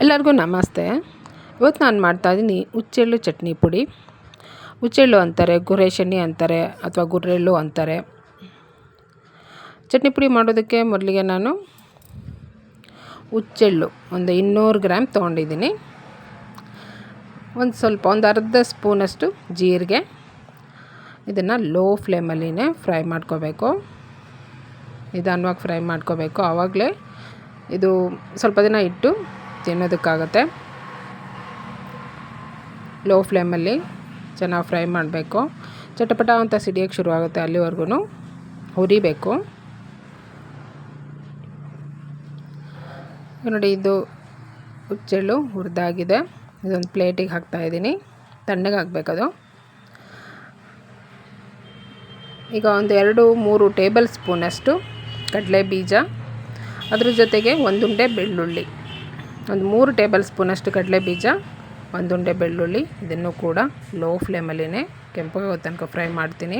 ಎಲ್ಲರಿಗೂ ನಮಸ್ತೆ. ಇವತ್ತು ನಾನು ಮಾಡ್ತಾಯಿದ್ದೀನಿ ಹುಚ್ಚೆಳ್ಳು ಚಟ್ನಿ ಪುಡಿ. ಹುಚ್ಚೆಳ್ಳು ಅಂತಾರೆ ಗುರೇಶನಿ ಅಂತಾರೆ ಅಥವಾ ಗುರ್ರೆಳ್ಳು ಅಂತಾರೆ. ಚಟ್ನಿ ಪುಡಿ ಮಾಡೋದಕ್ಕೆ ಮೊದಲಿಗೆ ನಾನು ಹುಚ್ಚೆಳ್ಳು ಒಂದು ಇನ್ನೂರು ಗ್ರಾಮ್ ತೊಗೊಂಡಿದ್ದೀನಿ. ಒಂದು ಸ್ವಲ್ಪ ಒಂದು ಅರ್ಧ ಸ್ಪೂನಷ್ಟು ಜೀರಿಗೆ. ಇದನ್ನು ಲೋ ಫ್ಲೇಮಲ್ಲಿನೇ ಫ್ರೈ ಮಾಡ್ಕೋಬೇಕು. ನಿಧಾನವಾಗಿ ಫ್ರೈ ಮಾಡ್ಕೋಬೇಕು. ಆವಾಗಲೇ ಇದು ಸ್ವಲ್ಪ ದಿನ ಇಟ್ಟು ತಿನ್ನೋದಕ್ಕಾಗತ್ತೆ ಲೋ ಫ್ಲೇಮಲ್ಲಿ ಚೆನ್ನಾಗಿ ಫ್ರೈ ಮಾಡಬೇಕು. ಚಟಪಟ ಅಂತ ಸಿಡಿಯೋಕ್ಕೆ ಶುರುವಾಗುತ್ತೆ ಅಲ್ಲಿವರೆಗೂ ಹುರಿಬೇಕು. ನೋಡಿ ಇದು ಹುಚ್ಚೆಳ್ಳು ಹುರಿದಾಗಿದೆ. ಇದೊಂದು ಪ್ಲೇಟಿಗೆ ಹಾಕ್ತಾಯಿದ್ದೀನಿ ತಣ್ಣಗೆ ಹಾಕಬೇಕದು. ಈಗ ಒಂದು ಎರಡು, ಮೂರು ಟೇಬಲ್ ಸ್ಪೂನಷ್ಟು ಕಡಲೆ ಬೀಜ ಅದ್ರ ಜೊತೆಗೆ ಒಂದುಂಡೆ ಬೆಳ್ಳುಳ್ಳಿ. ಒಂದು ಮೂರು ಟೇಬಲ್ ಸ್ಪೂನಷ್ಟು ಕಡಲೆ ಬೀಜ ಒಂದುಂಡೆ ಬೆಳ್ಳುಳ್ಳಿ, ಇದನ್ನು ಕೂಡ ಲೋ ಫ್ಲೇಮಲ್ಲಿನೇ ಕೆಂಪಗಾಗೋ ತನಕ ಫ್ರೈ ಮಾಡ್ತೀನಿ.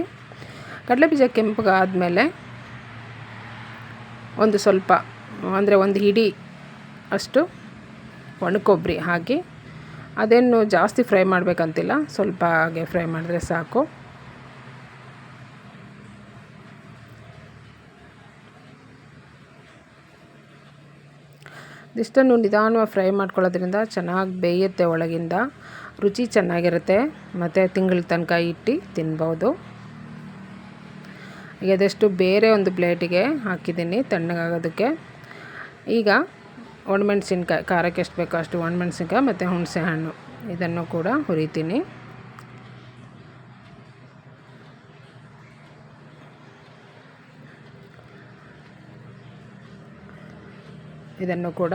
ಕಡಲೆ ಬೀಜ ಕೆಂಪಗಾದಮೇಲೆ ಒಂದು ಸ್ವಲ್ಪ, ಅಂದರೆ ಒಂದು ಹಿಡಿ ಅಷ್ಟು ಒಣಕೊಬ್ಬರಿ ಹಾಕಿ, ಅದೇನು ಜಾಸ್ತಿ ಫ್ರೈ ಮಾಡಬೇಕಂತಿಲ್ಲ, ಸ್ವಲ್ಪ ಹಾಗೆ ಫ್ರೈ ಮಾಡಿದ್ರೆ ಸಾಕು. ಇದಿಷ್ಟನ್ನು ನಿಧಾನವಾಗಿ ಫ್ರೈ ಮಾಡ್ಕೊಳ್ಳೋದ್ರಿಂದ ಚೆನ್ನಾಗಿ ಬೇಯುತ್ತೆ ಒಳಗಿಂದ. ರುಚಿ ಚೆನ್ನಾಗಿರುತ್ತೆ. ಮತ್ತು ತಿಂಗಳ ತನಕ ಇಟ್ಟು ತಿನ್ಬೋದು. ಈಗ ಅದಷ್ಟು ಬೇರೆ ಒಂದು ಪ್ಲೇಟಿಗೆ ಹಾಕಿದ್ದೀನಿ ತಣ್ಣಗಾಗೋದಕ್ಕೆ. ಈಗ ಒಣಮೆಣ್ಸಿನ್ಕಾಯಿ, ಖಾರಕ್ಕೆ ಎಷ್ಟು ಬೇಕೋ ಅಷ್ಟು ಒಣಮೆಣ್ಸಿನ್ಕಾಯಿ ಮತ್ತು ಹುಣಸೆ ಹಣ್ಣು ಇದನ್ನು ಕೂಡ ಹುರಿತೀನಿ. ಇದನ್ನು ಕೂಡ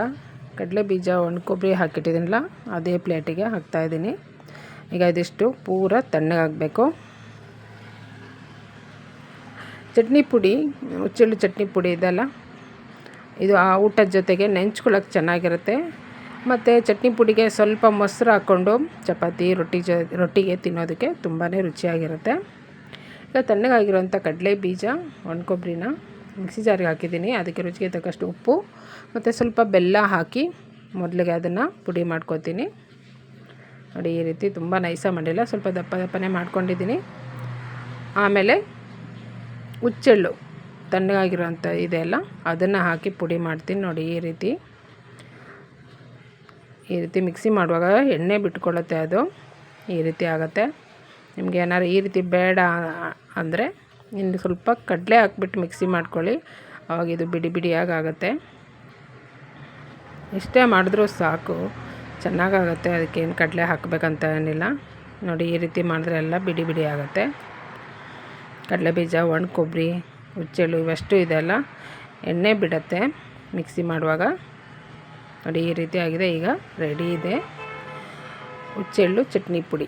ಕಡಲೆ ಬೀಜ ಒಣ ಕೊಬ್ಬರಿ ಹಾಕಿಟ್ಟಿದ್ದೀನಲ್ಲ, ಅದೇ ಪ್ಲೇಟಿಗೆ ಹಾಕ್ತಾಯಿದ್ದೀನಿ ಈಗ ಇದಿಷ್ಟು ಪೂರ ತಣ್ಣಗಾಗಬೇಕು ಚಟ್ನಿ ಪುಡಿ ಹುಚ್ಚಳ್ಳಿ ಚಟ್ನಿ ಪುಡಿ ಇದೆಲ್ಲ ಇದು ಆ ಊಟದ ಜೊತೆಗೆ ನೆಂಚ್ಕೊಳ್ಳೋಕೆ ಚೆನ್ನಾಗಿರುತ್ತೆ. ಮತ್ತು ಚಟ್ನಿ ಪುಡಿಗೆ ಸ್ವಲ್ಪ ಮೊಸರು ಹಾಕ್ಕೊಂಡು ಚಪಾತಿ, ರೊಟ್ಟಿ ಜೊ, ರೊಟ್ಟಿಗೆ ತಿನ್ನೋದಕ್ಕೆ ತುಂಬಾ ರುಚಿಯಾಗಿರುತ್ತೆ. ಈಗ ತಣ್ಣಗಾಗಿರುವಂಥ ಕಡಲೆ ಬೀಜ, ಒಣ ಕೊಬ್ಬರಿನ ಮಿಕ್ಸಿ ಜಾರಿಗೆ ಹಾಕಿದ್ದೀನಿ. ಅದಕ್ಕೆ ರುಚಿಗೆ ತಕ್ಕಷ್ಟು ಉಪ್ಪು ಮತ್ತು ಸ್ವಲ್ಪ ಬೆಲ್ಲ ಹಾಕಿ ಮೊದಲಿಗೆ ಅದನ್ನು ಪುಡಿ ಮಾಡ್ಕೊತೀನಿ. ನೋಡಿ, ಈ ರೀತಿ ತುಂಬ ನೈಸ ಮಾಡಿಲ್ಲ. ಸ್ವಲ್ಪ ದಪ್ಪ ದಪ್ಪನೇ ಮಾಡ್ಕೊಂಡಿದ್ದೀನಿ. ಆಮೇಲೆ ಹುಚ್ಚೆಳ್ಳು ತಣ್ಣಗಾಗಿರೋಂಥ ಇದೆಲ್ಲ ಅದನ್ನು ಹಾಕಿ ಪುಡಿ ಮಾಡ್ತೀನಿ. ನೋಡಿ, ಈ ರೀತಿ ಈ ರೀತಿ ಮಿಕ್ಸಿ ಮಾಡುವಾಗ ಎಣ್ಣೆ ಬಿಟ್ಕೊಳ್ಳುತ್ತೆ ಅದು. ಈ ರೀತಿ ಆಗುತ್ತೆ. ನಿಮಗೆ ಏನಾದ್ರು ಈ ರೀತಿ ಬೇಡ ಅಂದರೆ ಇನ್ನು ಸ್ವಲ್ಪ ಕಡಲೆ ಹಾಕ್ಬಿಟ್ಟು ಮಿಕ್ಸಿ ಮಾಡ್ಕೊಳ್ಳಿ. ಆವಾಗ ಇದು ಬಿಡಿ ಬಿಡಿಯಾಗಿ ಆಗುತ್ತೆ. ಇಷ್ಟೇ ಮಾಡಿದ್ರೂ ಸಾಕು. ಚೆನ್ನಾಗಾಗುತ್ತೆ. ಅದಕ್ಕೇನು ಕಡಲೆ ಹಾಕಬೇಕಂತ ಏನಿಲ್ಲ. ನೋಡಿ, ಈ ರೀತಿ ಮಾಡಿದ್ರೆ ಎಲ್ಲ ಬಿಡಿ ಬಿಡಿ ಆಗುತ್ತೆ. ಕಡಲೆ ಬೀಜ, ಒಣ ಕೊಬ್ಬರಿ, ಹುಚ್ಚೆಳ್ಳು ಇವೆಷ್ಟು ಇದೆಲ್ಲ ಎಣ್ಣೆ ಬಿಡತ್ತೆ ಮಿಕ್ಸಿ ಮಾಡುವಾಗ. ನೋಡಿ, ಈ ರೀತಿ ಆಗಿದೆ. ಈಗ ರೆಡಿ ಇದೆ. ಹುಚ್ಚೆಳ್ಳು ಚಟ್ನಿ ಪುಡಿ.